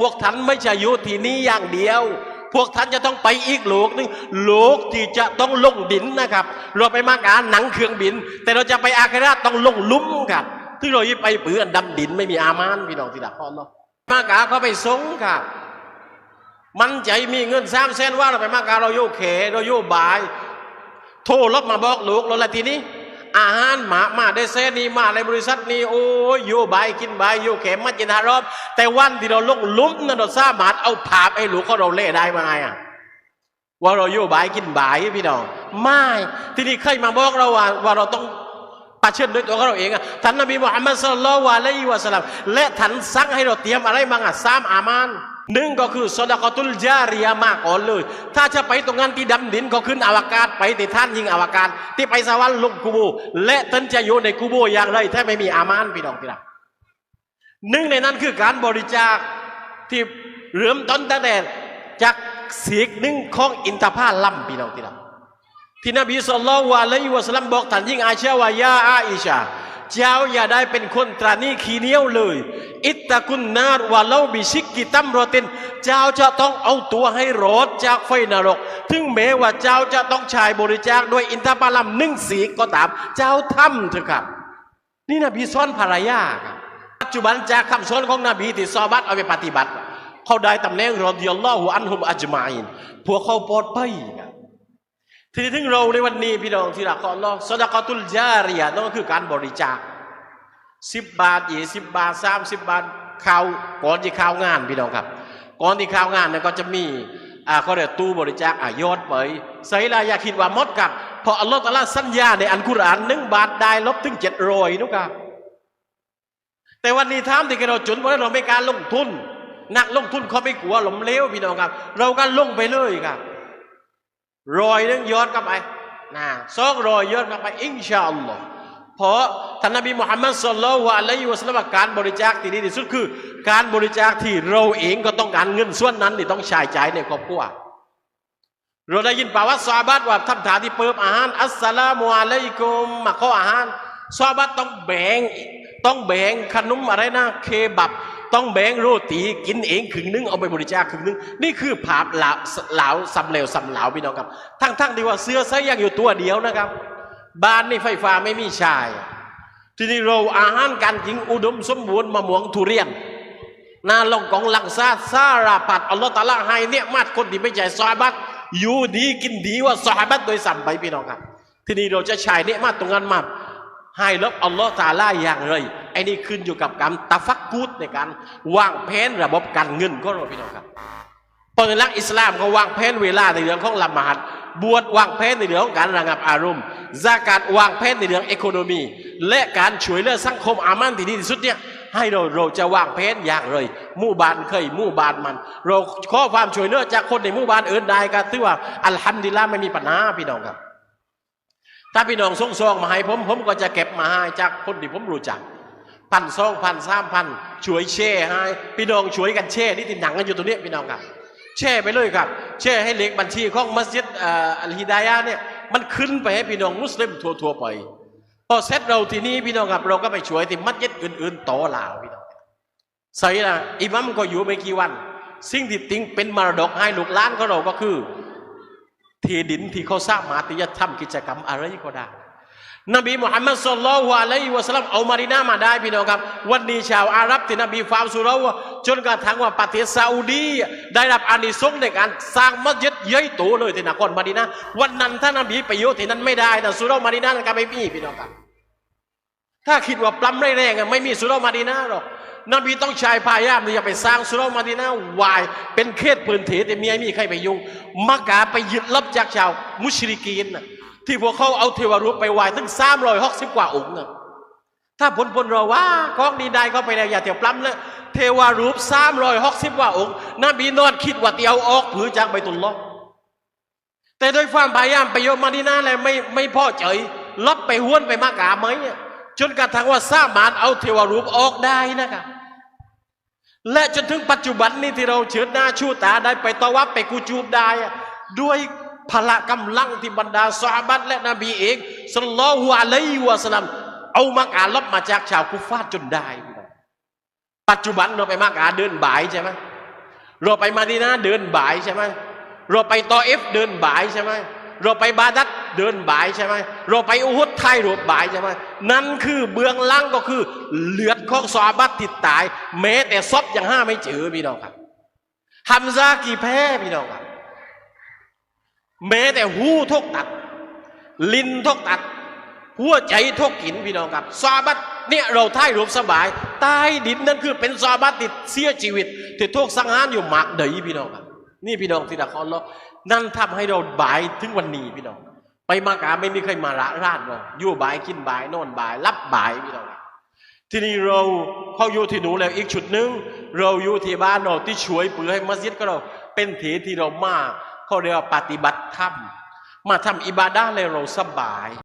พวกท่านไม่ใช่อยู่ที่นี่อย่างเดียว พวกท่านจะต้องไปอีกโลกหนึงโลกที่จะต้องลงดินนะครับ เราไปมากาหนังเครื่องบิน แต่เราจะไปอาคราต้องลงลุ่มครับที่เราไปเปื้อนดำดินไม่มีอามานพี่น้องที่รักพ่อเนาะมากาเขาไปสงครับมันใจมีเงินสามแสนว่าเราไปมากาเราโยกเขเราโยบาย โทรรบมาบอกลูกเราละทีนี้ อาหารหมามาได้เซนี่มาในบริษัทนี้โอ้ยโยบายกินบายโยเข็มมาจินทารอบ แต่วันที่เราลงลุ้มนั่นเราสามารถเอาภาพไอ้หลูกเขาเราเล่ได้มาไงอะว่าเราโยบายกินบายพี่น้องไม่ที่นี่เคยมาบอกเราว่าว่าเราต้อง ปาเชิญด้วยตัวของเราเองอะท่านนบีมุฮัมมัดสุลลัลลอฮุอะลัยวะสลัมและท่านสั่งให้เราเตรียมอะไรบ้างอะสามอามานหนึ่งก็คือสดากตุลจาริยะมาก่อนเลย ถ้าจะไปตรงนั้นที่ดำดินก็ขึ้นอวกาศไปที่ท่านยิงอวกาศ ที่ไปสวรรค์ลงกูโบและท่านจะอยู่ในกูโบอย่างไรถ้าไม่มีอามานพี่น้องพี่น้องหนึ่งในนั้นคือการบริจาคที่เริ่มต้นตั้งแต่จากเสีกหนึ่งของอินทผลัมพี่น้องพี่น้อง ที่นบีสุลต่านวะลัยฮิวะสลัมบอกท่านยิ่งอาชาวายาอาอิชา เจ้าอย่าได้เป็นคนตรานีขี้เหนียวเลย อิตตะกุนนาดวะเล่าบิชิกกิตัมโรเตนเจ้าจะต้องเอาตัวให้รอดจากไฟนรก ถึงแม้ว่าเจ้าจะต้องชายบริจาคด้วยอินทผลัมหนึ่งสีก็ตาม เจ้าทำเถอะครับ นี่นบีสอนภรรยาครับปัจจุบันจากคำสอนของนบีที่ซอบัตเอาไปปฏิบัติ เขาได้ตำแหน่งรอดิยัลลอฮุอันฮุมอัจมาอินพวกเขาปลอดภัยครับ ทีนี้ถึงเราในวันนี้พี่น้องที่รักของอัลล์สดากตุลจาริยะนั่นก็คือการบริจาคสิบบาทยี่สิบบาทสามสิบบาทข่าวก่อนที่ข่าวงานพี่น้องครับ ก่อนที่ข่าวงานเนี่ยก็จะมีอ่าเขาเรียกตู้บริจาคอะยอดไปใส่ละอย่าคิดว่ามดกับเพราะอัลลอฮ์ตะลาสัญญาในอันกุรอานหนึ่งบาทได้ลบถึงเจ็ดรอยนุครับแต่วันนี้ทามที่เราจุนเพราะเราไม่การลงทุน นักลงทุนเขาไม่กลัวหลมเลวพี่น้องครับ เราก็ลงไปเลยครับ รอยนึงย้อนกลับไปนะสองรอยย้อนกลับไปอินชาอัลลอฮ์เพราะท่านนบีมุฮัมมัดสุลลัลวะอะลัยฮิวะสัลลัมว่าการบริจาคที่ดีที่สุดคือ การบริจาคที่เราเองก็ต้องการเงินส่วนนั้นที่ต้องใช้จ่ายในครอบครัวเราได้ยินประวัติซอฮาบัตว่าทำฐานที่เปิบอาหารอัสสลามุอะลัยกุมมาข้ออาหารซอฮาบัตต้องแบ่งต้องแบ่งขนมอะไรนะเคบับ ต้องแบงโรตีกินเองครึ่งนึงเอาไปบริจาคครึ่งนึงนี่คือภาพเหลาเหลาสำเหลวสำเหลาพี่น้องครับ ทั้งทั้งที่ว่าเสื้อใส่ยังอยู่ตัวเดียวนะครับ บ้านนี่ไฟฟ้าไม่มีชาย ทีนี้เราอาหารการกินอุดมสมบูรณ์มะม่วงทุเรียนนาลงกองหลังซาซาราปัดอัลลอฮฺตาลาให้เนี่ยมาดคนที่ไม่ใช่ซอฮาบัตอยู่ดีกินดีว่าซอฮาบัตโดยสัมไปพี่น้องครับ ทีนี้เราจะใช้เนี่ยมาตรงนั้นมาให้ล้วอัลลอฮฺตาลาอย่างไร ไอ้นี่ขึ้นอยู่กับการตะฟักกูดในการวางแผนระบบการเงินก็เราพี่น้องครับ เปิดลักอิสลามเขาวางแผนเวลาในเรื่องของละหมาดบวชวางแผนในเรื่องของการระงับอารมณ์ซากาตวางแผนในเรื่องเอโคโนมี และการช่วยเหลือสังคมอามันที่ดีที่สุดเนี่ยให้เราเราจะวางแผนอย่างไรหมู่บ้านเคยหมู่บ้านมัน เราขอความช่วยเหลือจากคนในหมู่บ้านอื่นได้ก็ถือว่าอัลฮัมดุลิลละไม่มีปัญหาพี่น้องครับ ถ้าพี่น้องส่งซองมาให้ผมผมก็จะเก็บมาให้จากคนที่ผมรู้จัก พันสองพันสามพันช่วยแช่ให้พี่น้องช่วยกันแช่นี่ติดหนังกันอยู่ตรงนี้พี่น้องครับแช่ไปเลยครับแช่ให้เลขบัญชีของมัสยิดอัลฮิดายะเนี่ยมันขึ้นไปให้พี่น้องมุสลิมทั่วๆไปพอเสร็จเราทีนี้พี่น้องครับเราก็ไปช่วยที่มัสยิดอื่นๆต่อลาวพี่น้องใส่ละอิมัมก็อยู่ไม่กี่วัน สิ่งที่ติ้งเป็นมรดกให้ลูกหลานของเราก็คือ ที่ดินที่เขาสร้างมาที่จะทำกิจกรรมอะไรก็ได้ นบีมุฮัมมัดสุลลัลฮุอะลัยฮิวะสัลลัมเอามาดีนามาได้พี่น้องครับ วันนี้ชาวอาหรับที่นบีฟาวสุเราะห์จนกระทั่งว่าประเทศซาอุดี ได้รับอานิสงส์ในการสร้างมัสยิดใหญ่โตเลยที่นครมาดีนาวันนั้นถ้านบีไปอยู่ที่นั้นไม่ได้นะสุเราะห์มาดีนาก็ไม่มีพี่น้องครับ ถ้าคิดว่าปล้ำแรงๆไม่มีสุเราะห์มาดีนาหรอกนบีต้องใช้พายามที่จะไปสร้างสุเราะห์มาดีนาวาย เป็นเขตพื้นที่แต่เมียไม่มีใครไปยุ่งมักกะไปยึดลับจากชาวมุชริกีนน่ะ ที่พวกเขาเอาเทวรูปไปไหว้ถึงสามร้อยหกสิบกว่าองค์ถ้าผลพลเราว่าของดีได้เขาไปแล้วอย่าเที่ยวปล้ำเลยเทวรูปสามร้อยหกสิบกว่าองค์นบีนอนคิดว่าเตียวออกผือจากใบตุลลอฮ์แต่โดยความพยายามไปโยมมาดีนาแล้วไม่ไม่พอใจลบไปห้วนไปมากาไหมจนกระทั่งว่าสามารถเอาเทวรูปออกได้นะครับและจนถึงปัจจุบันนี้ที่เราเชิดหน้าชูตาได้ไปตอวับไปกูจูบได้ ด้วย พละกำลังที่บรรดาสหบัตและนบีเองสลลัลลอฮุอะลัยวะสลลัมเอามากาลบมาจากชาวกุฟาจนได้พี่น้องปัจจุบันเราไปมากาเดินบ่ายใช่ไหมเราไปมาดีนาเดินบ่ายใช่ไหมเราไปตอเอฟเดินบ่ายใช่ไหมเราไปบาดัดเดินบ่ายใช่ไหมเราไปอุฮุดไทยรูปบ่ายใช่ไหมนั่นคือเบื้องล่างก็คือ เลือดของซอบัตติดตาย แม้แต่ซอบยังห้าไม่เจอพี่น้องครับฮัมซากี่แพ้พี่น้องครับ แม้แต่หูทกตัด ลิ้นทกตัด หัวใจทกกินพี่น้องครับซาบัตเนี่ยเราท่ายรูปสบายใต้ดินนั่นคือเป็นซาบัตติดเสียชีวิตที่ทกสังหารอยู่หมากเดยพี่น้องครับ นี่พี่น้องที่ละครเรานั่นทำให้เราบายถึงวันนี้พี่น้อง ไปมากาไม่มีใครมาละราดเราอยู่บายกินบายนอนบาย รับบายพี่น้องทีนี้เราเขาอยู่ที่หนูแล้วอีกชุดหนึ่งเราอยู่ที่บ้านเราที่ช่วยเปือให้มัสยิดก็เราเป็นเถที่เรามาก เขาเรียกว่าปฏิบัติธรรม มาทำอิบาดาเลยเราสบาย